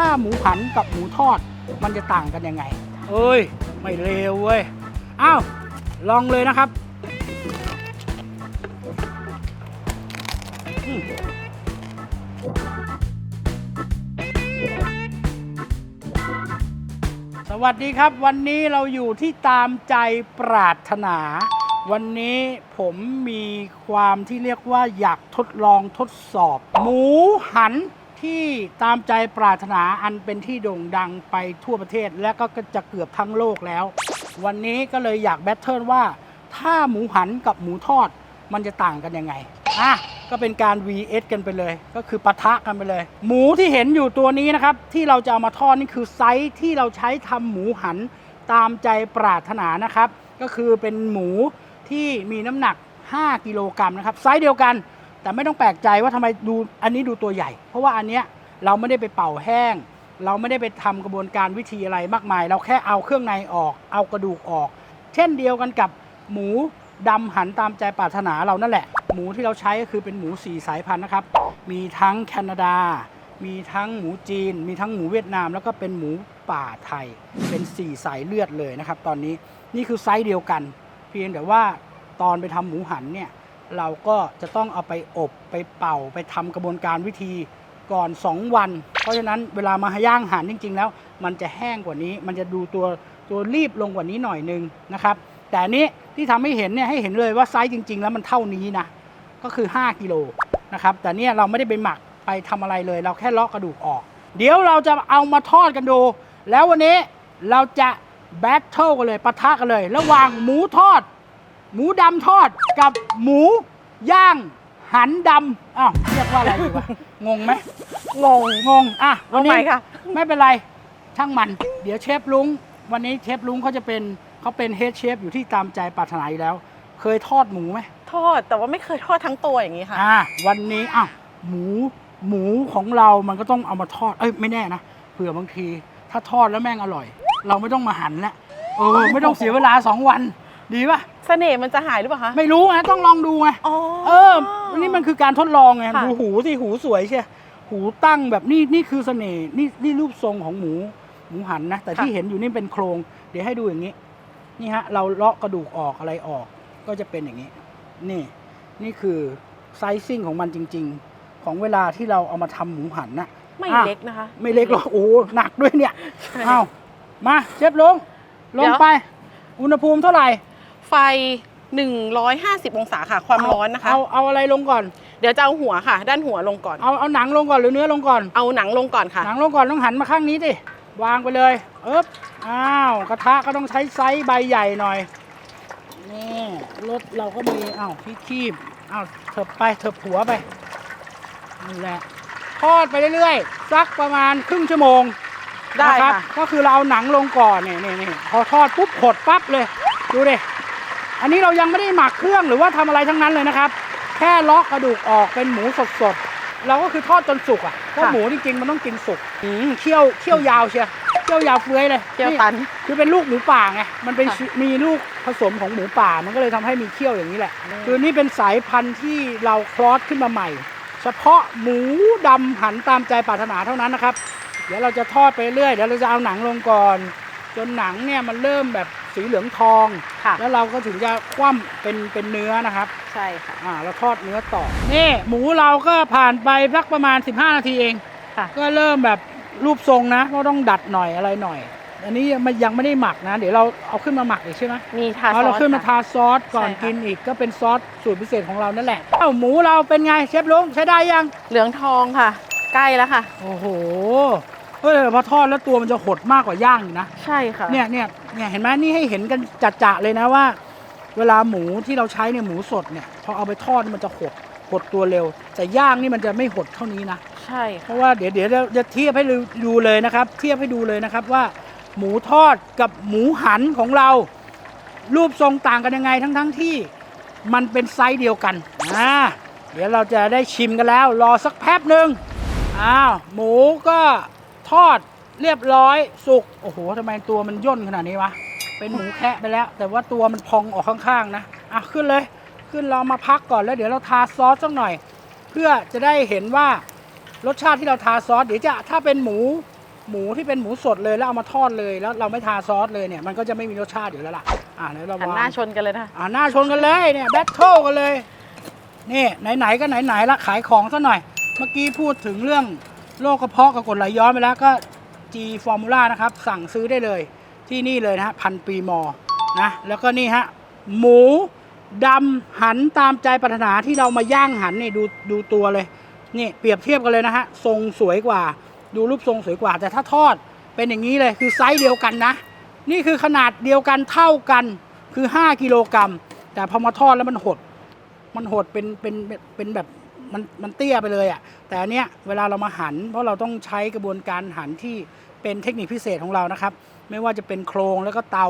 ถ้าหมูหันกับหมูทอดมันจะต่างกันยังไง เอ้ย ไม่เลวเว้ย อ้าว ลองเลยนะครับสวัสดีครับ วันนี้เราอยู่ที่ตามใจปรารถนา วันนี้ผมมีความที่เรียกว่าอยากทดลองทดสอบ หมูหัน ที่ตามใจปรารถนาอันเป็นที่โด่งดังไปทั่วประเทศและก็จะเกือบทั้งโลกแล้ว วันนี้ก็เลยอยากแบทเทิลว่า ถ้าหมูหันกับหมูทอดมันจะต่างกันยังไงอะก็เป็นการ vs กันไปเลย ก็คือปะทะกันไปเลย หมูที่เห็นอยู่ตัวนี้นะครับ ที่เราจะเอามาทอดนี่คือไซส์ที่เราใช้ทำหมูหันตามใจปรารถนานะครับ ก็คือเป็นหมูที่มีน้ำหนัก 5 กิโลกรัมนะครับไซส์เดียวกัน แต่ไม่ต้องแปลกใจว่าทำไมดูอันนี้ดูตัวใหญ่ เพราะว่าอันเนี้ยเราไม่ได้ไปเป่าแห้ง เราไม่ได้ไปทำกระบวนการวิธีอะไรมากมาย เราแค่เอาเครื่องในออก เอากระดูกออก เช่นเดียวกันกับหมูดำหันตามใจปรารถนาเรานั่นแหละ หมูที่เราใช้ก็คือเป็นหมูสี่สายพันธุ์นะครับ มีทั้งแคนาดา มีทั้งหมูจีน มีทั้งหมูเวียดนาม แล้วก็เป็นหมูป่าไทย เป็นสี่สายเลือดเลยนะครับ ตอนนี้นี่คือไซส์เดียวกัน เพียงแต่ว่าตอนไปทำหมูหันเนี่ย เราก็จะต้องเอาไปอบไปเป่าไปทำกระบวนการวิธีก่อน 2 วัน เพราะฉะนั้นเวลามาย่างหันจริง ๆ แล้ว มันจะแห้งกว่านี้ มันจะดูตัวตัวรีบลงกว่านี้หน่อยนึงนะครับ แต่นี้ที่ทำให้เห็นเนี่ยให้เห็นเลยว่าไซส์จริง ๆ แล้วมันเท่านี้นะก็คือ 5กิโลนะครับแต่เนี่ยเราไม่ได้ไปหมักไปทำอะไรเลย เราแค่เลาะกระดูกออก เดี๋ยวเราจะเอามาทอดกันดู แล้ววันนี้เราจะแบทเทิลกันเลยปะทะกันเลย ระหว่างหมูทอด หมูดำทอดกับหมูย่างหันดำอ้าวเรียกว่าอะไรดีวะงงไหมงงงงอะวันนี้เอาใหม่ค่ะ ไม่เป็นไรช่างมัน เดี๋ยวเชฟลุง วันนี้เชฟลุงเขาจะเป็นเขาเป็นเฮดเชฟอยู่ที่ตามใจปรารถนาอยู่แล้ว เคยทอดหมูไหม ทอดแต่ว่าไม่เคยทอดทั้งตัวอย่างนี้ค่ะ อ่าวันนี้อ้าวหมูหมูของเรามันก็ต้องเอามาทอด เอ้ยไม่แน่นะเผื่อบางที ถ้าทอดแล้วแม่งอร่อย เราไม่ต้องมาหั่นแล้วเออไม่ต้องเสียเวลาสองวัน ดีป่ะ เสน่ห์มันจะหายหรือเปล่าคะ ไม่รู้ไงต้องลองดูไงอ๋อ เออนี่มันคือการทดลองไงค่ะ ดูหูสิหูสวยใช่หูตั้งแบบนี่นี่คือเสน่ห์นี่นี่รูปทรงของหมูหมูหันนะ แต่ที่เห็นอยู่นี่เป็นโครง เดี๋ยวให้ดูอย่างนี้ นี่ฮะ เราเลาะกระดูกออกอะไรออก ก็จะเป็นอย่างนี้ นี่ นี่คือไซซิ่งของมันจริง ๆ ของเวลาที่เราเอามาทำหมูหันนะ ไม่อะ เล็กนะคะ ไม่เล็กหรอกโอ้หนักด้วยเนี่ยใช่อ้าว มาเชฟลงลเดี๋งยว ไป อุณหภูมิเท่าไหร่ ไฟ 150 องศาค่ะ ความร้อนนะคะเอาเอาอะไรลงก่อน เดี๋ยวจะเอาหัวค่ะ ด้านหัวลงก่อน เอาเอาหนังลงก่อนหรือเนื้อลงก่อน เอาหนังลงก่อนค่ะ หนังลงก่อนต้องหันมาข้างนี้ดิ วางไปเลยเอ๊บอ้าวกระทะก็ต้องใช้ไซส์ใบใหญ่หน่อย นี่รถเราก็มีอ้าวพี่คีบอ้าวเถิบไปเถิบหัวไปนี่แหละทอดไปเรื่อยๆสักประมาณครึ่งชั่วโมงได้นรับค่ะก็คือเราเอาหนังลงก่อนเนี่ยนี่นี่พอทอดปุ๊บหดปั๊บเลย ดูดิ อันนี้เรายังไม่ได้หมักเครื่องหรือว่าทำอะไรทั้งนั้นเลยนะครับ แค่เลาะกระดูกออกเป็นหมูสดๆเราก็คือทอดจนสุกอะเพราะหมูจริงๆมันต้องกินสุกอืมเคี่ยวเคี่ยวยาวเชียวเคี่ยวยาวเฟื้อยเลยเกี๊ยวตัน คือเป็นลูกหมูป่าไงมันเป็นค่ะชีมีลูกผสมของหมูป่ามันก็เลยทำให้มีเขี้ยวอย่างนี้แหละ คือนี่เป็นสายพันธุ์ที่เราคลอสขึ้นมาใหม่ เฉพาะหมูดำหันตามใจปรารถนาเท่านั้นนะครับ เดี๋ยวเราจะทอดไปเรื่อยเดี๋ยวเราจะเอาหนังลงก่อน จนหนังเนี่ยมันเริ่มแบบ สีเหลืองทอง ค่ะ แล้วเราก็ถึงจะคว่ำเป็นเป็นเนื้อนะครับ ใช่ค่ะ อ่าเราทอดเนื้อต่อ นี่หมูเราก็ผ่านไปสักประมาณ 15 นาทีเอง ค่ะ ก็เริ่มแบบรูปทรงนะก็ต้องดัดหน่อยอะไรหน่อย อันนี้ยังไม่ยังไม่ได้หมักนะ เดี๋ยวเราเอาขึ้นมาหมักอีกใช่ไหมมีทาซเอาอเราสขึ้นมาค่ะ ทาซอสก่อนใช่ค่ะ กินอีกก็เป็นซอสสูตรพิเศษของเรานั่นแหละเอ้าหมูเราเป็นไงเชฟลุงใช้ได้ยัง เหลืองทองค่ะ ใกล้แล้วค่ะ โอ้โห เฮ้ยพอทอดแล้วตัวมันจะหดมากกว่าย่างอีกนะ ใช่ค่ะ เนี่ยเนี่ยเนี่ยเห็นไหมนี่ให้เห็นกันจัดๆเลยนะว่า เวลาหมูที่เราใช้เนี่ยหมูสดเนี่ยพอเอาไปทอดมันจะหดหดตัวเร็ว แต่ย่างนี่มันจะไม่หดเท่านี้นะ ใช่เพค่ะราะว่าเดี๋ยวเดี๋ยวเราจะเทียบให้ดูเลยนะครับ เทียบให้ดูเลยนะครับว่า หมูทอดกับหมูหันของเรา รูปทรงต่างกันยังไงทั้งทั้งๆที่มันเป็นไซส์เดียวกันอ่าเดี๋ยวเราจะได้ชิมกันแล้ว รอสักแป๊บหนึ่งอ้าวหมูก็ ทอดเรียบร้อยสุก โอ้โหทำไมตัวมันย่นขนาดนี้วะ เป็นหมูแคะไปแล้ว แต่ว่าตัวมันพองออกข้างๆนะ อะขึ้นเลย ขึ้นเรามาพักก่อนแล้วเดี๋ยวเราทาซอสสักหน่อย เพื่อจะได้เห็นว่ารสชาติที่เราทาซอสเดี๋ยวจะถ้าเป็นหมูหมูที่เป็นหมูสดเลยแล้วเอามาทอดเลยแล้วเราไม่ทาซอสเลยเนี่ยมันก็จะไม่มีรสชาติอยู่แล้วล่ะ อ่าเดี๋ยวเราหันวางหน้าชนกันเลยนะ อ่าหน้าชนกันเลยเนี่ยแบทเทิลกันเลย นี่ไหนๆก็ไหนๆละขายของซะหน่อย เมื่อกี้พูดถึงเรื่อง โรคกระเพาะกับกรดไหลย้อนไปแล้วก็ G Formula นะครับ สั่งซื้อได้เลยที่นี่เลยนะฮะพันปีมอนะแล้วก็นี่ฮะ หมูดำหันตามใจปรารถนาที่เรามาย่างหันนี่ดูดูตัวเลย นี่เปรียบเทียบกันเลยนะฮะ ทรงสวยกว่า ดูรูปทรงสวยกว่า แต่ถ้าทอดเป็นอย่างนี้เลยคือไซส์เดียวกันนะ นี่คือขนาดเดียวกันเท่ากันคือ 5 กิโลกรัมแต่พอมาทอดแล้วมันหด มันหดเป็นเป็นเป็นเป็นแบบ มันมันเตี้ยไปเลยอะ่ะแต่อันเนี้ยเวลาเรามาหัน เพราะเราต้องใช้กระบวนการหันที่เป็นเทคนิคพิเศษของเรานะครับ ไม่ว่าจะเป็นโครงแล้วก็เตา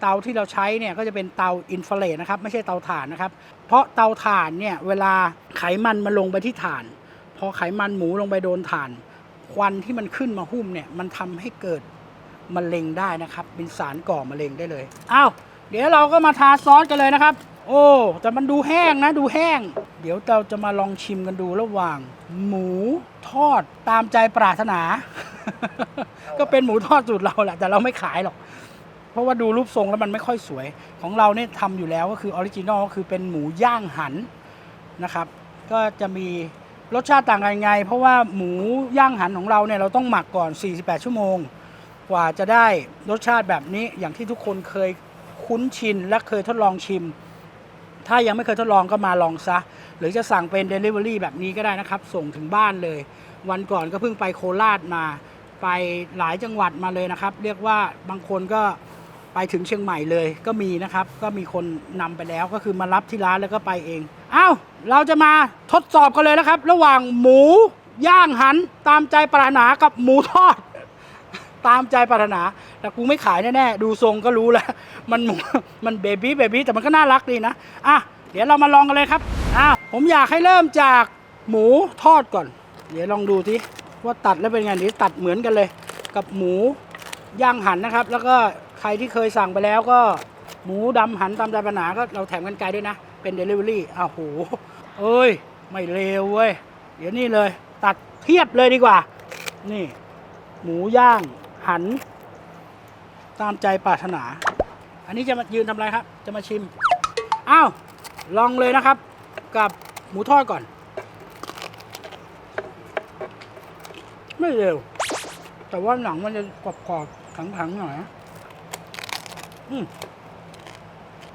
เตาที่เราใช้เนี่ยก็จะเป็นเตาอินฟราเรดนะครับไม่ใช่เตาถ่านนะครับ เพราะเตาถ่านเนี่ยเวลาไขมันมันลงไปที่ถ่าน พอไขมันหมูลงไปโดนถ่าน ควันที่มันขึ้นมาหุ้มเนี่ยมันทำให้เกิดมะเร็งได้นะครับ เป็นสารก่อมะเร็งได้เลยอ้าวเดี๋ยวเราก็มาทาซอสกันเลยนะครับ โอ้ แต่มันดูแห้งนะดูแห้ง เดี๋ยวเราจะมาลองชิมกันดูระหว่าง หมูทอดตามใจปรารถนา ก็เป็นหมูทอดสูตรเราแหละแต่เราไม่ขายหรอก เพราะว่าดูรูปทรงแล้วมันไม่ค่อยสวย ของเราเนี่ยทำอยู่แล้วก็คือออริจินอลก็คือเป็นหมูย่างหันนะครับ ก็จะมีรสชาติต่างกันไง เพราะว่าหมูย่างหันของเราเนี่ยเราต้องหมักก่อน 48 ชั่วโมง กว่าจะได้รสชาติแบบนี้อย่างที่ทุกคนเคยคุ้นชินและเคยทดลองชิม ถ้ายังไม่เคยทดลองก็มาลองซะ หรือจะสั่งเป็น Delivery แบบนี้ก็ได้นะครับ ส่งถึงบ้านเลย วันก่อนก็เพิ่งไปโคราชมา ไปหลายจังหวัดมาเลยนะครับ เรียกว่าบางคนก็ไปถึงเชียงใหม่เลยก็มีนะครับ ก็มีคนนำไปแล้วก็คือมารับที่ร้านแล้วก็ไปเองอ้าวเราจะมาทดสอบกันเลยนะครับ ระหว่างหมูย่างหันตามใจปรารถนากับหมูทอด ตามใจปรารถนา แต่กูไม่ขายแน่ๆ ดูทรงก็รู้แล้ว มันมันเบบี้เบบี้แต่มันก็น่ารักดีนะ อะ เดี๋ยวเรามาลองกันเลยครับอะผมอยากให้เริ่มจากหมูทอดก่อน เดี๋ยวลองดูทีว่าตัดแล้วเป็นไงเดี๋ยวตัดเหมือนกันเลย กับหมูย่างหันนะครับ แล้วก็ใครที่เคยสั่งไปแล้วก็หมูดำหันตามใจปรารถนาก็เราแถมกันไกลด้วยนะ เป็น Delivery อ้าวโหเอ้ย ไม่เลวเว้ย เดี๋ยวนี่เลย ตัดเทียบเลยดีกว่า นี่ หมูย่าง หัน ตามใจปรารถนา อันนี้จะมายืนทำอะไรครับ จะมาชิม อ้าว ลองเลยนะครับ กับหมูทอดก่อน ไม่เร็ว แต่ว่าหนังมันจะกรอบๆขังๆหน่อยนะอืม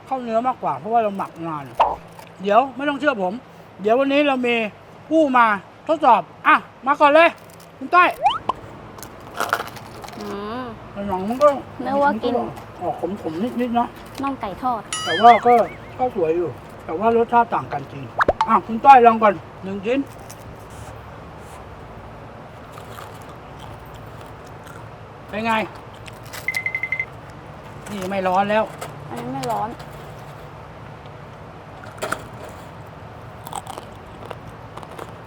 เข้าเนื้อมากกว่า เพราะว่าเราหมักนาน เดี๋ยวไม่ต้องเชื่อผม เดี๋ยววันนี้เรามีผู้มาทดสอบ อะ มาก่อนเลย คุณต้อย หนังมันก็นึกว่ากิน ออกขมๆนิดๆเนาะน่องไก่ทอด แต่ว่าก็ก็สวยอยู่ แต่ว่ารสชาติต่างกันจริงอะคุณต้อยลองก่อนหนึ่งชิ้นเป็นไง นี่ไม่ร้อนแล้ว อันนี้ไม่ร้อน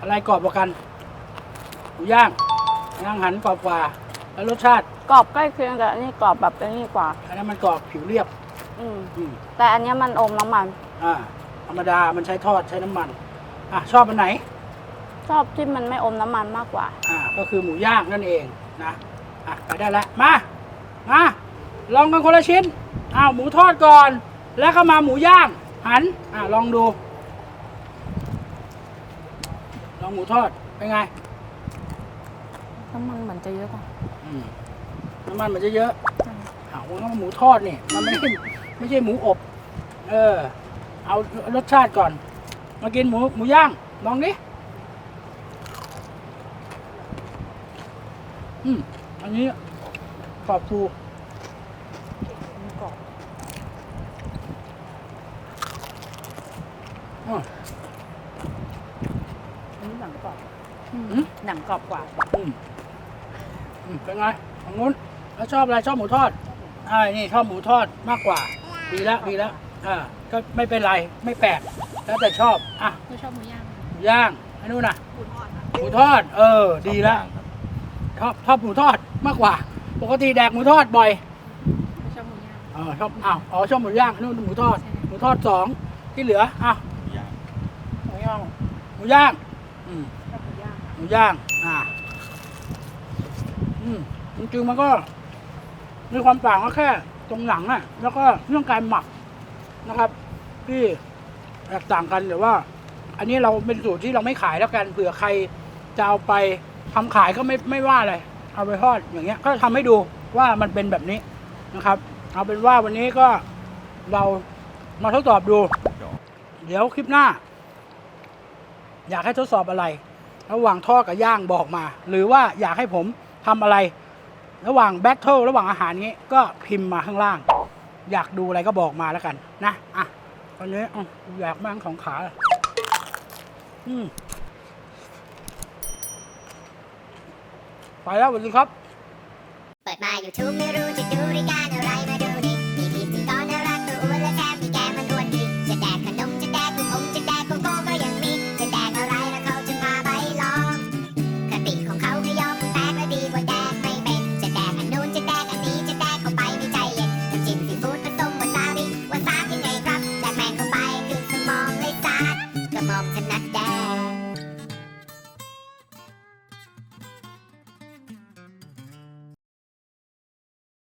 อะไรกรอบกว่ากันหมูย่างย่างหันกรอบกว่า แล้วรสชาติกรอบใกล้เคียงแต่อันนี้กรอบแบบอันนี้กว่า อันนั้นมันกรอบผิวเรียบ อืมอืมแต่อันเนี้ยมันอมน้ำมัน อ่า ธรรมดา มันใช้ทอดใช้น้ำมัน อะชอบอันไหน ชอบที่มันไม่อมน้ำมันมากกว่า อ่า ก็คือหมูย่างนั่นเองนะ อะไปได้แล้วมา มา ลองกันคนละชิ้น อ้าวหมูทอดก่อน แล้วก็มาหมูย่าง หัน อ่าลองดู ลองหมูทอด เป็นไง น้ำมันเหมือนจะเยอะกว่าอืม น้ำมันมันจะเยอะเอาว่าหมูทอดเนี่ยมันไม่ใช่ไม่ใช่หมูอบ เออ เอารสชาติก่อน มากินหมูหมูย่างลองดิอืมอันนี้กรอบฟูกรอบอะอันนี้หนังกรอบอืมอืมหนังกรอบกว่า อืม อืมเป็นไงของนู้นแล้วชอบอะไรชอบหมูทอดอ่านี่ชอบหมูทอดมากกว่า ดีแล้วดีแล้วอ่าก็ไม่เป็นไรไม่แปลกแล้วแต่ชอบอะไม่ชอบหมูย่างหมูย่างอันนู้นน่ะหมูทอด เออ ดีแล้ว ชอบชอบหมูทอดมากกว่า ปกติแดกหมูทอดบ่อยไม่ชอบหมูย่างเออชอบอ้าวอ๋อชอบหมูย่างอันนู้นหมูทอด หมูทอดสองที่เหลืออะหมูย่างหมูย่างอืมชอบหมูย่าง หมูย่าง อ่า อืมจริงๆมันก็ มีความต่างก็แค่ตรงหนังอะแล้วก็เรื่องการหมักนะครับ ที่แตกต่างกันแต่ว่า อันนี้เราเป็นสูตรที่เราไม่ขายแล้วกันเผื่อใครจะเอาไปทำขายก็ไม่ไม่ว่าอะไรเอาไปทอดอย่างเงี้ย ก็ทำให้ดูว่ามันเป็นแบบนี้นะครับ เอาเป็นว่าวันนี้ก็เรามาทดสอบดู เดี๋ยวคลิปหน้า อยากให้ทดสอบอะไร ระหว่างทอดกับย่างบอกมา หรือว่าอยากให้ผม ทำอะไร ระหว่างแบทเทิลระหว่างอาหารนี้ก็พิมพ์มาข้างล่าง อยากดูอะไรก็บอกมาแล้วกันนะอะวันนี้ออยากมั่งของขาอืมไปแล้วสวัสดีครับ เปิดมา YouTube ไม่รู้จะดูรายการ